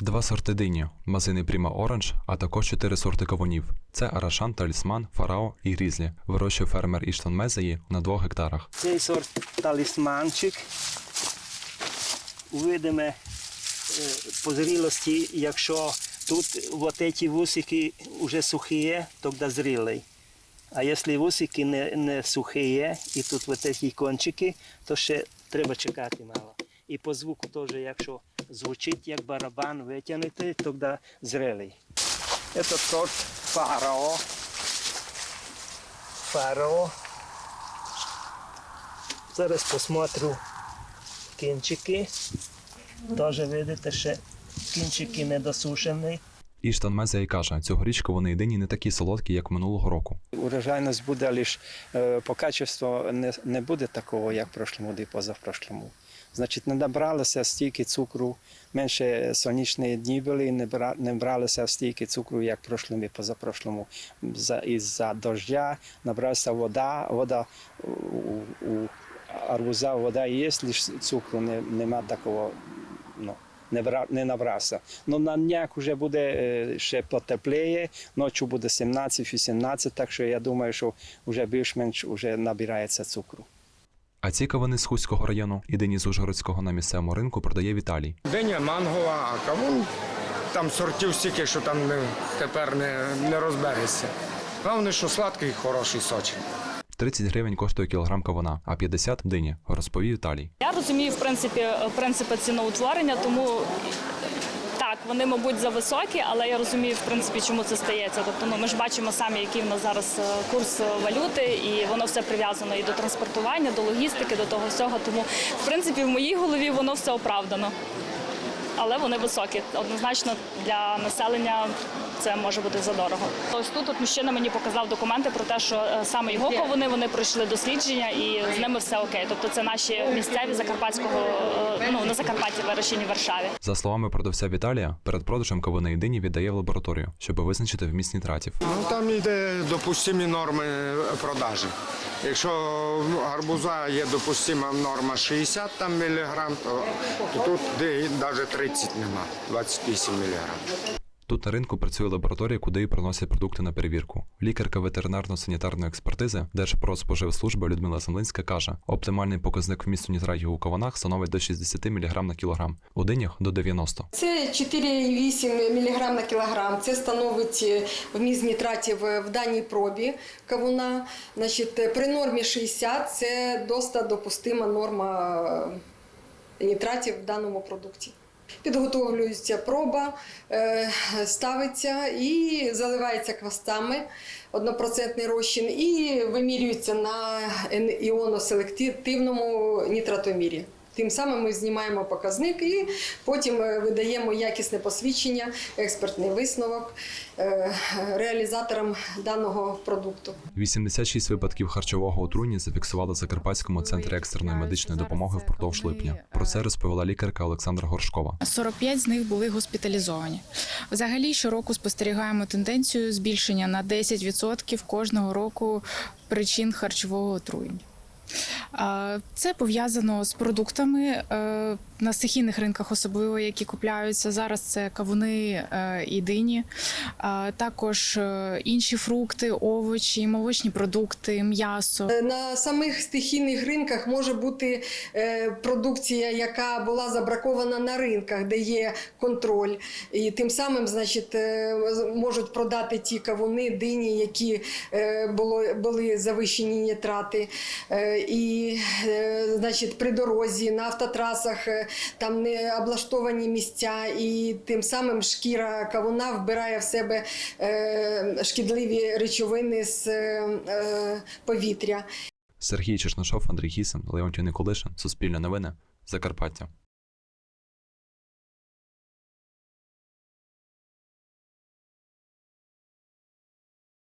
Два сорти дині, мазини Пріма Оранж, а також чотири сорти кавунів. Це Арашан, Талісман, Фарао і Грізлі. Вирощує фермер Іштан Мезеї на двох гектарах. Цей сорт талісманчик. Увидимо е, по зрілості, якщо тут вот ці вусики вже сухі, тоді зрілий. А якщо вусики не, не сухі, і тут вот ці кончики, то ще треба чекати мало. І по звуку теж, якщо звучить як барабан, витягнути, тоді зрілий. Це сорт фарао. Фарао. Зараз посмотрю кінчики. Теж видите, ще кінчики недосушені. Іштан Мезеї каже, цьогоріч кавуни і дині не такі солодкі, як минулого року. Урожайність буде лише е, по качеству не, не буде такого, як в прошлому і позапрошлому. Значить, не набралося стільки цукру, менше сонячні дні були, не, бра, бралося стільки цукру, як прошлому і позапрошлому. Із-за дождя набралася вода, вода у, у арбуза вода є, лише цукру не, нема такого. Ну, не, бра, не набрався. Ну, на днях вже буде е, ще потепліє, ночі буде 17-18, так що я думаю, що вже більш-менш вже набирається цукру. А ці кавуни з Хуського району і дині з Ужгородського на місцевому ринку продає Віталій. Диня мангова, а кавун там сортів стільки, що там не, тепер не, не розберешся. Головне, що сладкий хороший сочний. 30 гривень коштує кілограм кавуна, а 50 – дині, розповів Віталій. Я розумію, в принципі, принципи ціноутворення, тому так, вони, мабуть, зависокі, але я розумію, в принципі, чому це стається. Тобто, ну ми ж бачимо самі, який в нас зараз е, курс валюти, і воно все прив'язано і до транспортування, до логістики, до того всього. Тому, в принципі, в моїй голові воно все оправдано. Але вони високі. Однозначно для населення це може бути задорого. Ось тут от мужчина мені показав документи про те, що е, саме його ковуни вони пройшли дослідження і з ними все окей. Тобто це наші місцеві закарпатського е, ну на Закарпатті вирощені в Варшаві. За словами продавця Віталія, перед продажем кавуни і дині віддає в лабораторію, щоб визначити вміст нітратів. Ну там йде допустимі норми продажі. Якщо гарбуза є допустима норма 60 там, міліграм, то, то тут навіть 30 нема, 28 міліграм. Тут на ринку працює лабораторія, куди і приносять продукти на перевірку. Лікарка ветеринарно-санітарної експертизи Держпродспоживслужби Людмила Землинська каже, оптимальний показник вмісту нітратів у кавунах становить до 60 мг на кілограм, у динях до 90. Це 4,8 мг на кілограм. Це становить е, вміст нітратів в даній пробі кавуна. Значить, е, при нормі 60 це досить допустима норма е, нітратів в даному продукті. Підготовлюється проба, е, ставиться і заливається квастами однопроцентний розчин і вимірюється на іоноселективному нітратомірі. Тим самим ми знімаємо показник і потім е, видаємо якісне посвідчення, експертний висновок е, реалізаторам даного продукту. 86 випадків харчового отруєння зафіксували в Закарпатському центрі екстреної медичної допомоги впродовж липня. Про це розповіла лікарка Олександра Горшкова. 45 з них були госпіталізовані. Взагалі, щороку спостерігаємо тенденцію збільшення на 10% кожного року причин харчового отруєння. А, Це пов'язано з продуктами е, на стихійних ринках, особливо які купляються зараз. Це кавуни е, і дині, а також е, інші фрукти, овочі, молочні продукти, м'ясо. Е, На самих стихійних ринках може бути е, продукція, яка була забракована на ринках, де є контроль. І тим самим, значить, е, можуть продати ті кавуни, дині, які е, були завищені нітрати. Е, І, е, значить, при дорозі, на автотрасах е, там не облаштовані місця, і тим самим шкіра кавуна вбирає в себе е, шкідливі речовини з е, е, повітря. Сергій Чешнашов, Андрій Гісин, Леонтій Николишин, Суспільне новини, Закарпаття.